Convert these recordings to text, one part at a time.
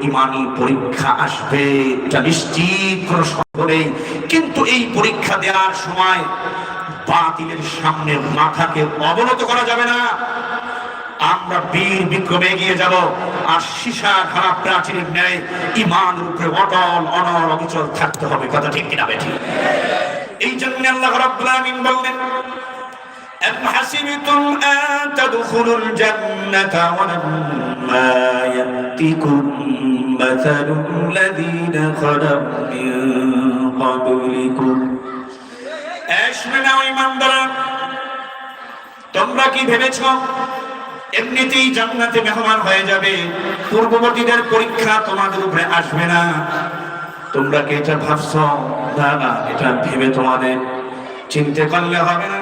ইমানি পরীক্ষা আসবে এটা নিশ্চিত কোনো সন্দেহ নেই কিন্তু এই পরীক্ষা দেওয়ার সময় বাতিলের সামনে মাথাকে অবনত করা যাবে না আমরা বীর বিক্রমে এগিয়ে যাব আর সীসা খারাপ প্রাচীরের ন্যায় ইমানের উপরে অটল অনল অবিচল থাকতে হবে কথা ঠিক কিনা বেঠি এই জন্য আল্লাহ রাব্বুল আলামিন বললেন أم حسبتم أن تدخلوا الجنة ولما يأتكم مثل الذين خلوا من قبلكم أشمنا ইমানদারা তোমরা কি ভেবেছ এমনিতেই জান্নাতে মেহমান হয়ে যাবে পূর্ববর্তীদের পরীক্ষা তোমাদের উপরে আসবে না তোমরা কি এটা ভাবছ না না এটা ভেবে তোমাদের চিন্তা করলে হবে না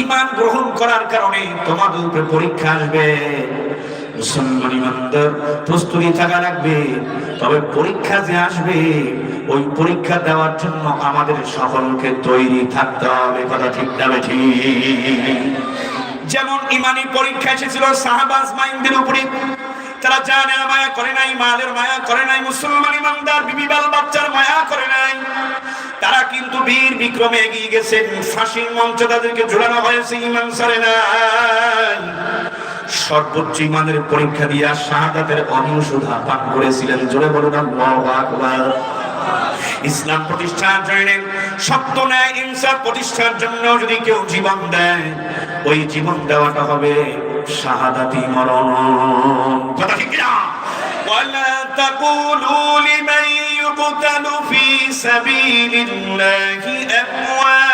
ইমান গ্রহণ করার কারণে তোমাদের উপরে পরীক্ষা আসবে মুসলমান ইমানদার প্রস্তুতি থাকা লাগবে। তবে পরীক্ষা যে আসবে, ওই পরীক্ষা দেওয়ার জন্য আমাদের সকলকে তৈরি থাকতে হবে, কথা ঠিক না যেমন ইমানি পরীক্ষা এসেছিল সাহাবাজ মাইন্দের উপরে। তারা জানের মায়া করে নাই, মালের মায়া করে নাই, মুসলমান ইমানদার, বিবি বাল বাচ্চার মায়া করে নাই। তারা কিন্তু বীর বিক্রমে এগিয়ে গেছেন, ফাঁসির মঞ্চ তাদেরকে ঝুলানো হয়েছে, ইমান সারে নাই। সর্বোচ্চ ইমানের পরীক্ষা দিয়া শাহাদাতের অনিষুধা পান করেছিলেন জোরে বলুন আল্লাহু আকবার ইসলাম প্রতিষ্ঠার জন্য সত্য ন্যায় ইনসাফ প্রতিষ্ঠার জন্য যদি কেউ জীবন দেয় ওই জীবন দেওয়াটা হবে শাহাদাতি মরণ কথা ঠিক না ولا تقولوا لمن يقتل في سبيل الله أموات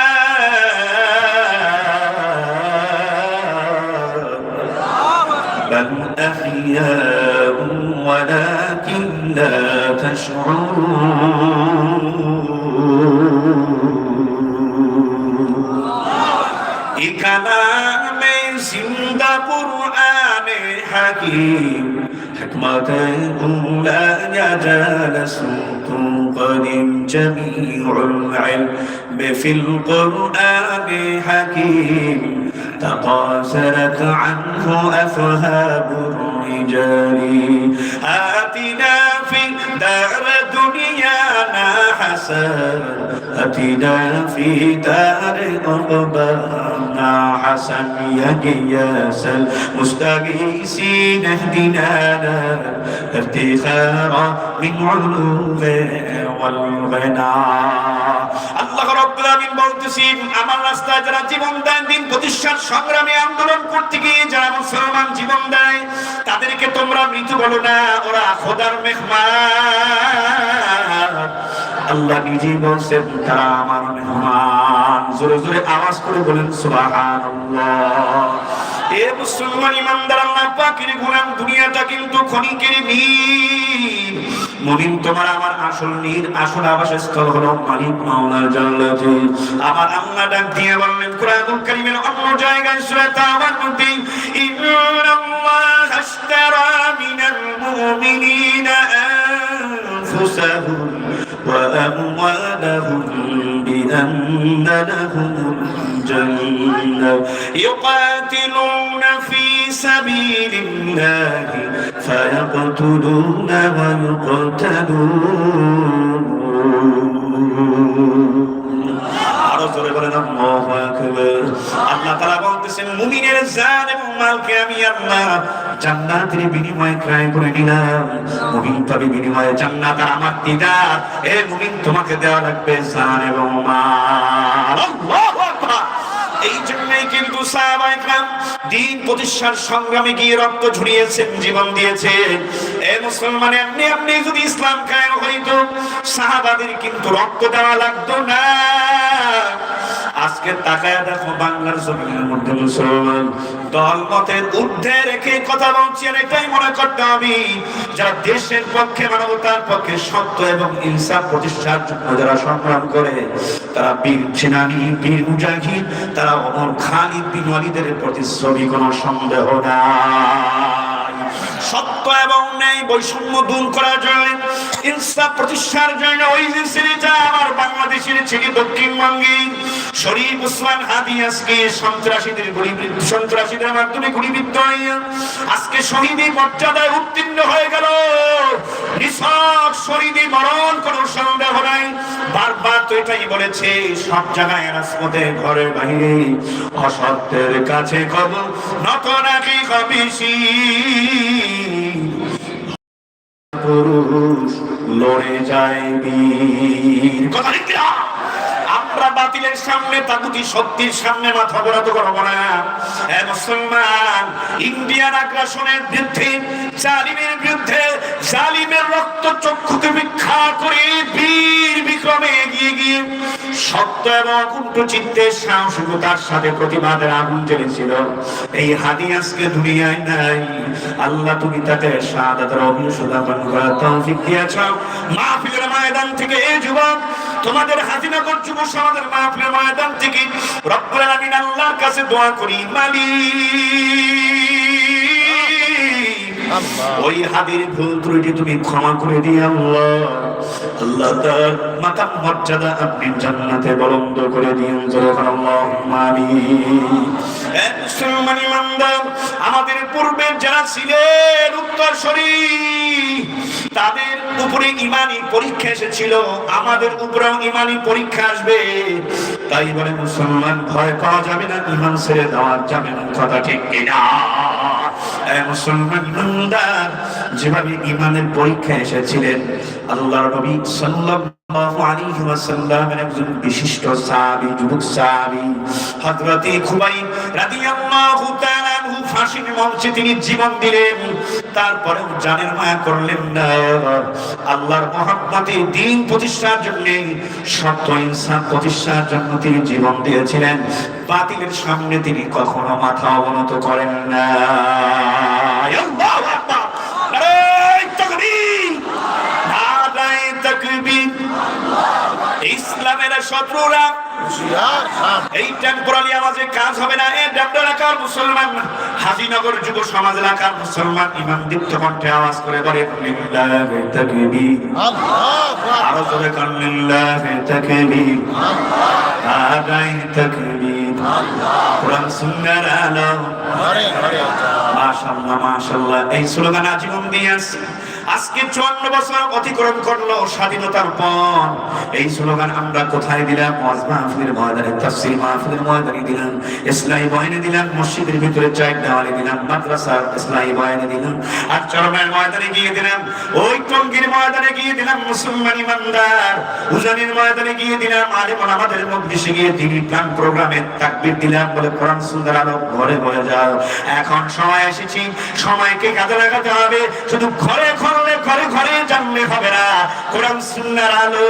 بل أحياء ولكن لا تشعرون. كلام زندہ قرآن حكيم حكمة لا يجال سوق قديم جميع العلم في القرآن حكيم. تقاسلت عنه أفهاب الرجال. آتنا في دار دنيانا حسناتنا في دار أربانا حسن. يجياس المستغيثين اهدنا ارتخارا من علوم والغنى. আলামিন বলতেছেন আমার রাস্তায় যারা জীবন দেন দিন প্রতিষ্ঠার সংগ্রামে আন্দোলন করতে গিয়ে যারা মুসলমান জীবন দেয়, তাদেরকে তোমরা মৃত্যু বলো না, ওরা খোদার মেহমান। আল্লাহ নিজেই বলছেন, তারা আমার মেহমান। জোরে জোরে আওয়াজ করে বলেন, সুবহানাল্লাহ। এ মুসলমান ইমানদার, আল্লাহ পাকের গোলাম, দুনিয়াটা কিন্তু ক্ষণিকের নীল মুমিন তোমার আমার আসল নীর আসল আবাসস্থল হলো মালিক মাওলার জান্নাতে আমার আল্লাহ ডাক দিয়ে বললেন কোরআনুল কারীমের অন্য জায়গায় সূরা তাওবার মধ্যে ইন্নাল্লাহ আশতারা মিনাল মুমিনিনা আনফুসাহুম وأموالهم بأن لهم الجنة يقاتلون في سبيل الله فيقتلون ويقتلون আরো জোরে বলেন আল্লাহু আকবার আল্লাহ তাআলা বলতেছেন মুমিনের জান এবং মালকে আমি আল্লাহ জান্নাতের বিনিময়ে ক্রয় করে নিলাম মুমিন পাবে বিনিময়ে জান্নাত আর আমার দিদার এ মুমিন তোমাকে দেওয়া লাগবে জান এবং মাল আল্লাহু আকবার এই জন্যই কিন্তু দিন প্রতিষ্ঠার সংগ্রামে গিয়ে রক্ত ঝুড়িয়েছেন, জীবন দিয়েছেন। এ মুসলমান আপনি আপনি যদি ইসলাম কায়েম হইত, সাহাবাদের কিন্তু রক্ত দেওয়া লাগতো না। আজকে তাকায় দেখো বাংলার জমিনের মধ্যে মুসলমান। দল মতের ঊর্ধ্বে রেখে কথা বলছি, আর এটাই মনে করতে হবে। যারা দেশের পক্ষে, মানবতার পক্ষে সত্য এবং ইনসাফ প্রতিষ্ঠার জন্য যারা সংগ্রাম করে, তারা বীর সেনানী, বীর মুজাহিদ, তারা অমর খালিদ বিন ওয়ালিদের প্রতি ছবি কোনো সন্দেহ নাই। সত্য এবং ন্যায় বৈষম্য দূর করার জন্য, ইনসাফ প্রতিষ্ঠার জন্য ওই যে ছেলেটা আমার বাংলাদেশের ছেলে দক্ষিণবঙ্গে শরীফ উসমান হাদি আজকে সন্ত্রাসীদের সন্ত্রাসীদের মাধ্যমে গুলিবিদ্ধ হইয়া আজকে শহীদি মর্যাদায় উত্তীর্ণ হয়ে গেল। পুরুষ লড়ে যায় বীর। কথা বাতিলের সামনে, তাগুতি শক্তির সামনে মাথা বরাদ করব না মুসলমান, ইন্ডিয়ান আগ্রাসনের বিরুদ্ধে, জালিমের বিরুদ্ধে, জালিমের রক্ত চক্ষুকে ভিক্ষা করে বীর বিক্রমে এগিয়ে গিয়ে সত্য এবং কুণ্ঠ চিত্তের সাহসিকতার সাথে প্রতিবাদের আগুন জ্বেলেছিল। এই হাদি আজকে দুনিয়ায় নাই। আল্লাহ তুমি তাকে শাহাদাতের অভিনসদা পান করার তৌফিক দিয়েছ। মাহফিলের ময়দান থেকে এই যুবক তোমাদের হাজিনা যুব আমাদের মাহফিলের ময়দান থেকে রব্বুল আলামিন আল্লাহর কাছে দোয়া করি মালিক। ওই হাবির ভুল ত্রুটি তুমি ক্ষমা করে দিয়ে আল্লাহ। আমাদের পূর্বে যারা ছিলেন উত্তরসূরি তাদের উপরে ইমানি পরীক্ষা এসেছিল, আমাদের উপরেও ইমানি পরীক্ষা আসবে। তাই বলে মুসলমান, ভয় পাওয়া যাবে না, ইমান ছেড়ে দেওয়া যাবে না, কথা ঠিক কিনা? মুসলমান যেভাবে ইমানের পরীক্ষা এসেছিলেন, আল্লাহর নবী সাল্লাল্লাহু আলাইহি ওয়াসাল্লামের একজন বিশিষ্ট সাহাবী, যুবক সাহাবী, হযরতে খুবাইব রাদিয়াল্লাহু তাআলা আনহু ফাঁসির মঞ্চে তিনি জীবন দিলেন। তারপরেও জানের মায়া করলেন না। আল্লাহর মহব্বতে দিন প্রতিষ্ঠার জন্য সত্য ইনসান প্রতিষ্ঠার জন্য তিনি জীবন দিয়েছিলেন। বাতিলের সামনে তিনি কখনো মাথা অবনত করেন না। আল্লাহু আকবার নারায়ে তাকবীর নারায়ে তাকবীর ইসলামের শত্রুরা। এই টেম্পোরালি আমাদের কাজ হবে না। এই ডাবডা এলাকার মুসলমান হাজিনগর যুব সমাজ এলাকার মুসলমান ইমাম দীপ্ত কণ্ঠে আওয়াজ করে বলে আরও জোরে কান লিল্লাহি তাকবীর। আদাই কোরআন সুন্নাহর আলো। মাশাআল্লাহ মাশাআল্লাহ। এই স্লোগান আজীবন দিয়ে আসছে। আজকে চুয়ান্ন বছর অতিক্রম করল স্বাধীনতার পর এই স্লোগান আমরা কোথায় দিলাম? ময়দানে মাহফিলের ময়দানে দিলাম। ইসলামী দিলাম, মসজিদের ভিতরে দেওয়ালে দিলাম, মাদ্রাসার ইসলামী দিলাম। আর চরমের ময়দানে গিয়ে দিলাম, ওই টঙ্গির ময়দানে গিয়ে দিলাম মুসলমান ইমানদার। উজানির ময়দানে গিয়ে দিলাম আমাদের মধ্যে গিয়ে প্ল্যান প্রোগ্রামে তাকবির দিলাম বলে কোরআন সুন্দর আলো ঘরে ঘরে যাও। এখন সময় এসেছি, সময়কে কাজে লাগাতে হবে। শুধু ঘরে ঘরে ঘরে ঘরে জানলে হবে না। কোরআন, সুন্নার আলো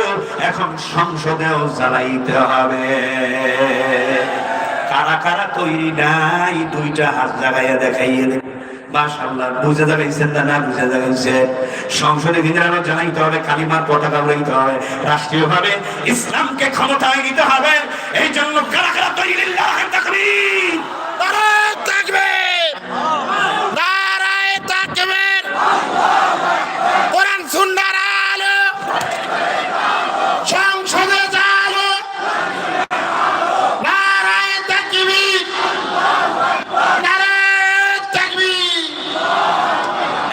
এখন সংসদেও জ্বালাইতে হবে। কারা কারা তৈরি নাই, দুইটা হাত লাগাইয়া দেখাইয়ে বিধানও জানাইতে হবে, কালিমার পতাকা হবে, রাষ্ট্রীয়ভাবে ইসলামকে ক্ষমতায় নিতে হবে। এই জন্য কারা কারা তৈরি নারায় তাকবীর নারায় তাকবীর কোরআন সুন্নাহর আলো সংসদে জালো নারায় তাকবীর।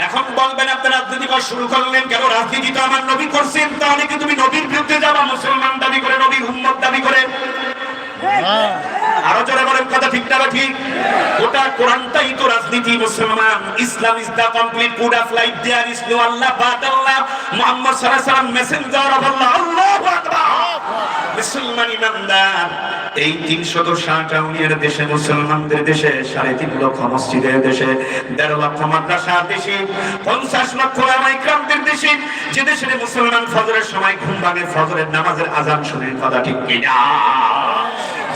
এখন বলবেন আপনারা রাজনীতি করা শুরু করলেন কেন? রাজনীতি তো আমার নবী করছেন তাহলে কি তুমি নবীর বিরুদ্ধে যাবা? মুসলমান দাবি করে নবীর উম্মত দাবি করে? আরও বলেন কথা ঠিক না ঠিক? ওটা কোরআনটাই তো রাজনীতি, মুসলমান। Islam is the complete food of life there is no Allah. But Allah messenger of Allah মুসলমান ইমানদার। এই দেশে, মুসলমানদের দেশে, সাড়ে তিন লক্ষ মসজিদের দেশে, দেড় লক্ষ দেশে, পঞ্চাশ লক্ষ রামাইক্রামদের দেশে, যে দেশে মুসলমান ফজরের সময় ঘুম ভাঙে, ফজরের নামাজের আজান শুনে, কথা ঠিক কিনা?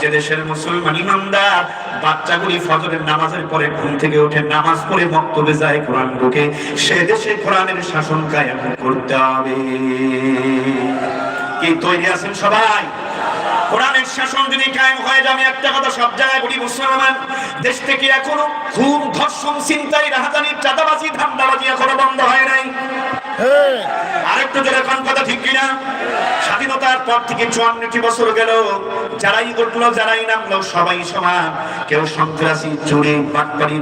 যে দেশের মুসলমান ইমানদার বাচ্চাগুলি ফজরের নামাজের পরে ঘুম থেকে উঠে নামাজ পড়ে মক্তবে যায় কোরআন ঢুকে, সে দেশে কোরআনের শাসন কায়েম করতে হবে। কি তৈরি আছেন সবাই? কোরআনের শাসন যদি কায়েম হয়ে আমি একটা কথা সব জায়গায় বলি, মুসলমান, দেশ থেকে এখনও খুন ধর্ষণ চিন্তাই রাহাজানি চাঁদাবাজি, ধান্দাবাজি এখনও বন্ধ হয় নাই। আরেকটু জোরে কোন কথা ঠিক কিনা? স্বাধীনতার পর থেকে চুয়ান্নটি বছর গেল। যারাই যারাই সবাই সমান। কেউ সন্ত্রাসী, চুরি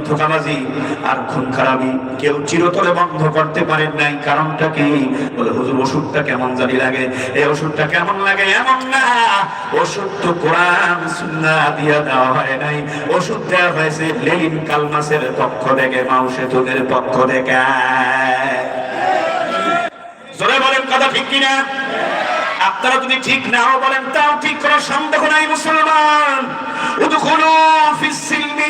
ধোকাবাজি, আর খুন খারাপি কেউ চিরতরে বন্ধ করতে পারেন নাই। কারণটা কি? বলে, হুজুর, ওষুধটা কেমন জানি লাগে? এই ওষুধটা কেমন লাগে? এমন না। ওষুধ তো কোরআন, সুন্নাহ দিয়া দেওয়া হয় নাই। ওষুধ দেওয়া হয়েছে লেলিন কালমাসের পক্ষ থেকে মাউসে তোদের পক্ষ থেকে। জোরে বলেন কথা ঠিক কিনা? আপনারা যদি ঠিক নাও বলেন, তাও ঠিক কোনো সন্দেহ নাই মুসলমান। উদখুলু ফিস সিলমি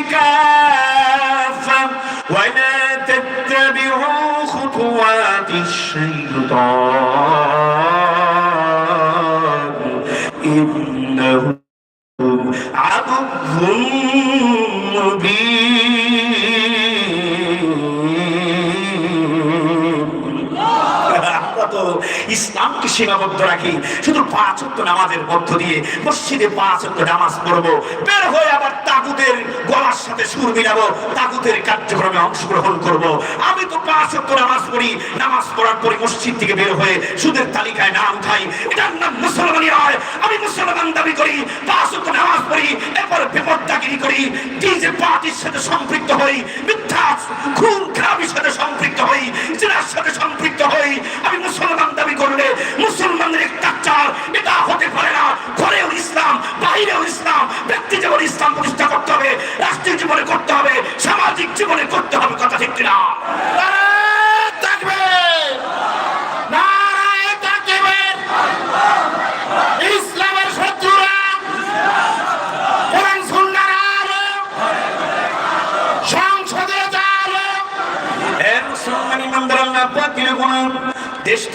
তো ইসলামকে সীমাবদ্ধ রাখি। শুধু পাঁচ অক্ট নামাজের মধ্য দিয়ে মসজিদে পাঁচ অক্ট নামাজ পড়ব। বের হয়ে আবার তাগুদের গলার সাথে সুর মিলাবো তাগুদের কার্যক্রমে অংশগ্রহণ করব। আমি তো পাঁচ অক্ট নামাজ পড়ি। নামাজ পড়ার পরে মসজিদ থেকে বের হয়ে সুদের তালিকায় নাম উঠাই। এটার নাম মুসলমানি নয় আমি মুসলমান দাবি করি, পাঁচ অক্ট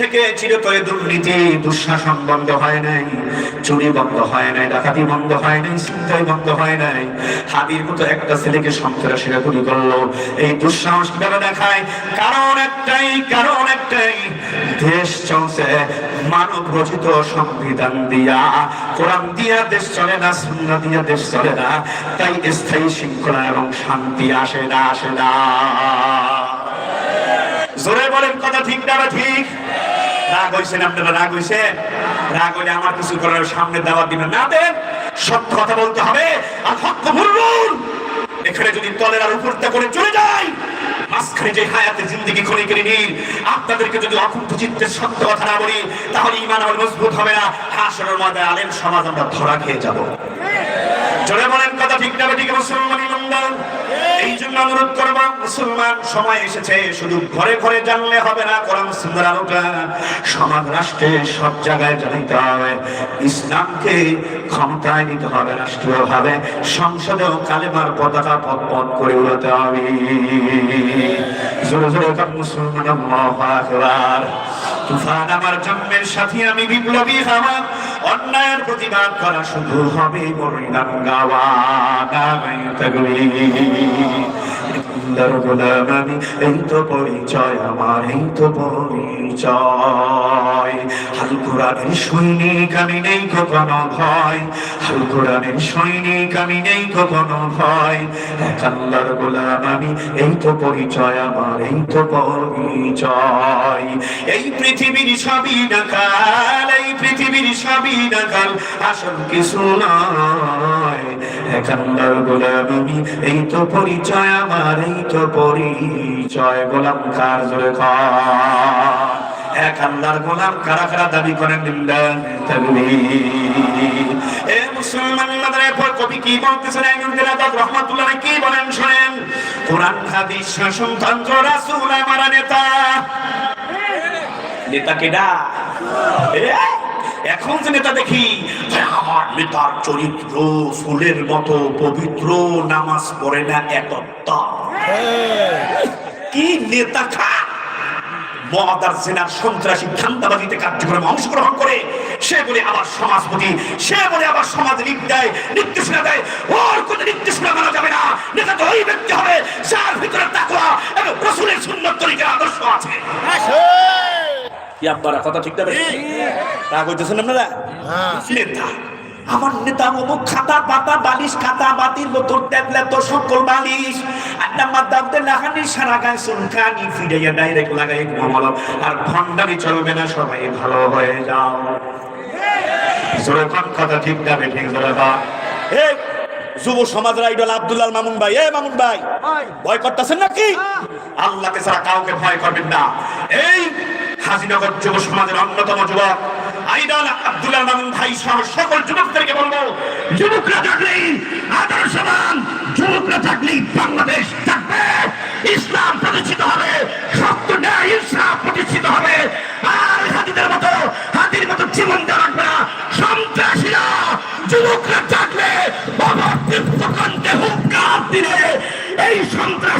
থেকে চিরতরে দুর্নীতি, দুঃশাসন বন্ধ হয় নাই, চুরি বন্ধ হয় নাই, ডাকাতি বন্ধ হয় নাই চিন্তাই বন্ধ হয় নাই। হাবির মতো একটা ছেলেকে সন্ত্রাসীরা গুলি করল। এই দুঃসাহস কীভাবে দেখায়? কারণ একটাই কারণ একটাই, দেশ চলছে মানব রচিত সংবিধান দিয়া। কোরআন দিয়া দেশ চলে না, সুন্নাহ দিয়া দেশ চলে না, তাই স্থায়ী শৃঙ্খলা এবং শান্তি আসে না আসে না। জোরে বলেন কথা ঠিক না ঠিক? রাগ হয়েছেন আপনারা রাগ হয়েছেন রাগ হলে আমার কিছু করার সামনে দাওয়াত দিবেন। না দেন, সত্য কথা বলতে হবে আর হক বলুন। এখানে যদি তলের আর উপরটা করে চলে যায়, মাঝখানে যে হায়াতে জিন্দিগি করে নিন। আপনাদেরকে যদি অকুণ্ঠ চিত্তের সত্য কথা না বলি, তাহলে ইমান আমার মজবুত হবে না। হাসরের মধ্যে আলেম সমাজ আমরা ধরা খেয়ে যাব। জোরে বলেন কথা ঠিক না ঠিক মুসলমান ইমানদার? এই জন্য অনুরোধ করব, মুসলমান সময় এসেছে, শুধু ঘরে ঘরে জানলে হবে না, কোরআন সুন্দর আলোটা সমাজ রাষ্ট্রে সব জায়গায় জানাইতে হবে। ইসলামকে ক্ষমতায় নিতে হবে রাষ্ট্রীয় ভাবে সংসদেও কালেমার পতাকা পথ করে উড়াতে হবে। জোরে জোরে কাপ মুসলমান, আল্লাহু আকবার। তুফান আমার জন্মের সাথে আমি বিপ্লবী হওয়া, অন্যায়ের প্রতিবাদ করা শুধু হবে পরিণাম গাওয়া গাওয়াই সুন্দর গোলাম আমি এই তো পরিচয় আমার, এই তো পরিচয়। সৈনিক আমি নেই কখনো ভয়। সৈনিক আমি নেই কখনো ভয়। এক আল্লাহর গোলাম আমি এই তো পরিচয় আমার, এই তো পরিচয়। এই পৃথিবীর সবই নাকাল, এই পৃথিবীর সবই নাকাল, আসল কিছু নয়। গোলাম আমি এই তো পরিচয় আমার, এই তো পরিচয় গোলাম কার জোরে এক আল্লাহর গোলাম কারা কারা দাবি করেন এ পর কবি কি বলতেছেন? আইনুল দিলাদাত রহমাতুল্লাহ কি বলেন শুনেন? কোরআন, হাদিস শাসনতন্ত্র রাসূল, আমার নেতা। নেতা কেডা? এখন যে নেতা দেখি আমার নেতার চরিত্র, ফুলের মতো পবিত্র, নামাজ পড়ে না একত্তা কি নেতা খা মহাদার সেনার সন্ত্রাসী ধান্দাবাজিতে কার্যক্রমে অংশগ্রহণ করে, সে বলে আবার সমাজপতি, সে বলে আবার সমাজ লিখ দেয়, নির্দেশনা দেয়। ওর কোনো নির্দেশনা মানা যাবে না। নেতা তো ওই ব্যক্তি হবে, যার ভিতরে তাকওয়া এবং রসুলের সুন্দর তরিকার আদর্শ আছে। কি আপনারা কথা ঠিক না রাগ হইতেছেন আপনারা? নেতা। আমার নেতা অমুক খাতা পাতা বালিশ খাতা বাতিল বোতল ট্যাবলেট তো সকল বালিশ আড্ডা মাদ্দাবদে লাগানি সারা গায়ে সুনখানি ফিরাইয়া ডাইরেক্ট লাগাই ঘুমালো আর ভণ্ডারি চলবে না সবাই ভালো হয়ে যাও। জোরে কথা ঠিক যাবে ঠিক জোরে বা এ যুব সমাজের আইডল আব্দুল্লাহ মামুন ভাই এ মামুন ভাই ভয় করতেছেন নাকি? আল্লাহকে ছাড়া কাউকে ভয় করবেন না। এই হাজিনগর যুব সমাজের অন্যতম যুবক আইডাল আব্দুল্লাহ মামুন ভাই সহ সকল যুবকদেরকে বলব, যুবকরা থাকলেই আদর্শবান যুবকরা থাকলেই বাংলাদেশ থাকবে। ইসলাম প্রতিষ্ঠিত হবে, সত্য ন্যায় ইসলাম প্রতিষ্ঠিত হবে। আর হাতিদের মতো, হাতির মতো জীবন দেওয়া লাগবে না। সন্ত্রাসীরা যুবকরা থাকলে বাবা কণ্ঠে হুঙ্কার দিলে এই সন্ত্রাসী